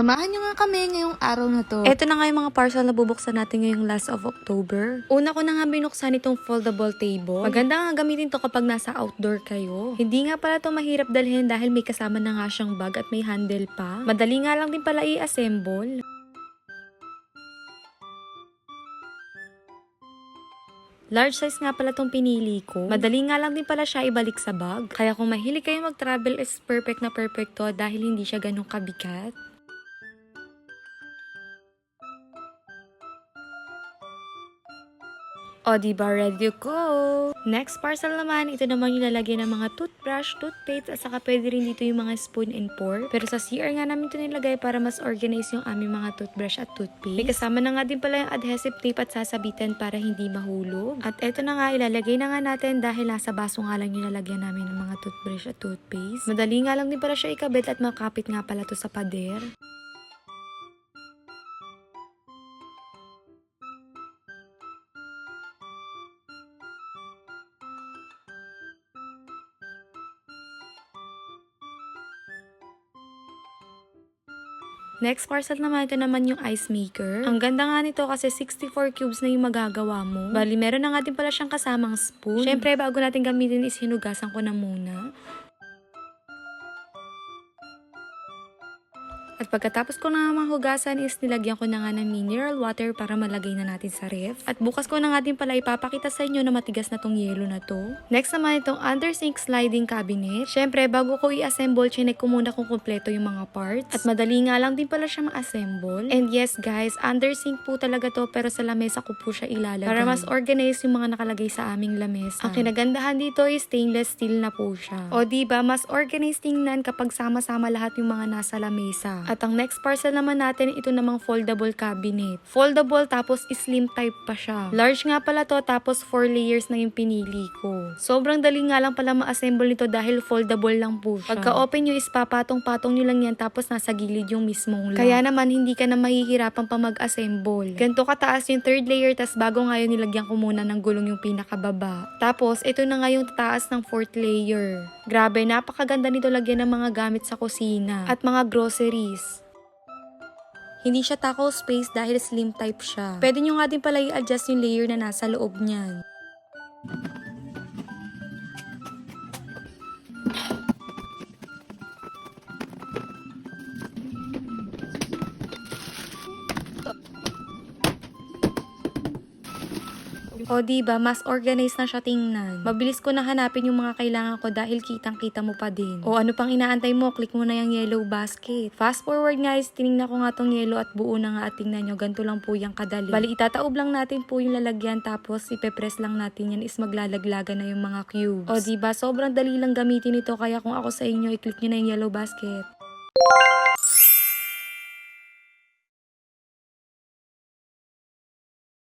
Samahan nyo nga kami ngayong araw na to. Ito na nga yung mga parcel na bubuksan natin ngayong last of October. Una ko na nga binuksan itong foldable table. Maganda nga gamitin to kapag nasa outdoor kayo. Hindi nga pala to mahirap dalhin dahil may kasama na nga siyang bag at may handle pa. Madali nga lang din pala i-assemble. Large size nga pala tong pinili ko. Madali nga lang din pala siya ibalik sa bag. Kaya kung mahilig kayo mag-travel is perfect na perfect to dahil hindi siya ganun kabigat. O, diba ready to? Next parcel naman, ito naman yung lalagyan ng mga toothbrush, toothpaste, at saka pwede rin dito yung mga spoon and fork. Pero sa CR nga namin ito nilagay para mas organize yung aming mga toothbrush at toothpaste. May kasama na nga din pala yung adhesive tape at sasabitan para hindi mahulog. At eto na nga, ilalagay na nga natin dahil nasa baso nga lang yung lalagyan namin ng mga toothbrush at toothpaste. Madali nga lang din pala siya ikabit at makapit nga pala to sa pader. Next parcel naman, ito naman yung ice maker. Ang ganda nga nito kasi 64 cubes na yung magagawa mo. Bali, meron na nga din pala siyang kasamang spoon. Siyempre, bago natin gamitin is hinugasan ko na muna. At pagkatapos ko na mahugasan is nilagyan ko na nga ng mineral water para malagay na natin sa ref. At bukas ko na nga din pala ipapakita sa inyo na matigas na tong yelo na to. Next naman itong under sink sliding cabinet. Syempre, bago ko i-assemble, chinek ko muna kung kumpleto yung mga parts. At madali nga lang din pala siya ma-assemble. And yes guys, under sink po talaga to pero sa lamesa ko po siya ilalagay. Para mas organize yung mga nakalagay sa aming lamesa. Ang kinagandahan dito is stainless steel na po siya. O diba, mas organized tingnan kapag sama-sama lahat yung mga nasa lamesa. At ang next parcel naman natin, ito namang foldable cabinet. Foldable tapos slim type pa siya. Large nga pala to tapos 4 layers na yung pinili ko. Sobrang dali nga lang pala ma-assemble nito dahil foldable lang po siya. Pagka open nyo is papatong-patong nyo lang yan tapos nasa gilid yung mismong lock. Kaya naman hindi ka na mahihirapan pa mag-assemble. Ganto kataas yung third layer tas bago nga yun nilagyan ko muna ng gulong yung pinakababa. Tapos ito na nga yung tataas ng fourth layer. Grabe, napakaganda nito lagyan ng mga gamit sa kusina at mga groceries. Hindi siya tackle space dahil slim type siya. Pwede nyo nga din pala i-adjust yung layer na nasa loob niyan. O diba, mas organized na siya tingnan. Mabilis ko na hanapin yung mga kailangan ko dahil kitang-kita mo pa din. O ano pang inaantay mo, click mo na yung yellow basket. Fast forward guys, tinignan ko nga tong yellow at buo na nga at tingnan nyo, ganito lang po yung kadali. Bali, itataob lang natin po yung lalagyan tapos ipepress lang natin yan is maglalaglagan na yung mga cubes. O diba, sobrang dali lang gamitin ito kaya kung ako sa inyo, i-click nyo na yung yellow basket.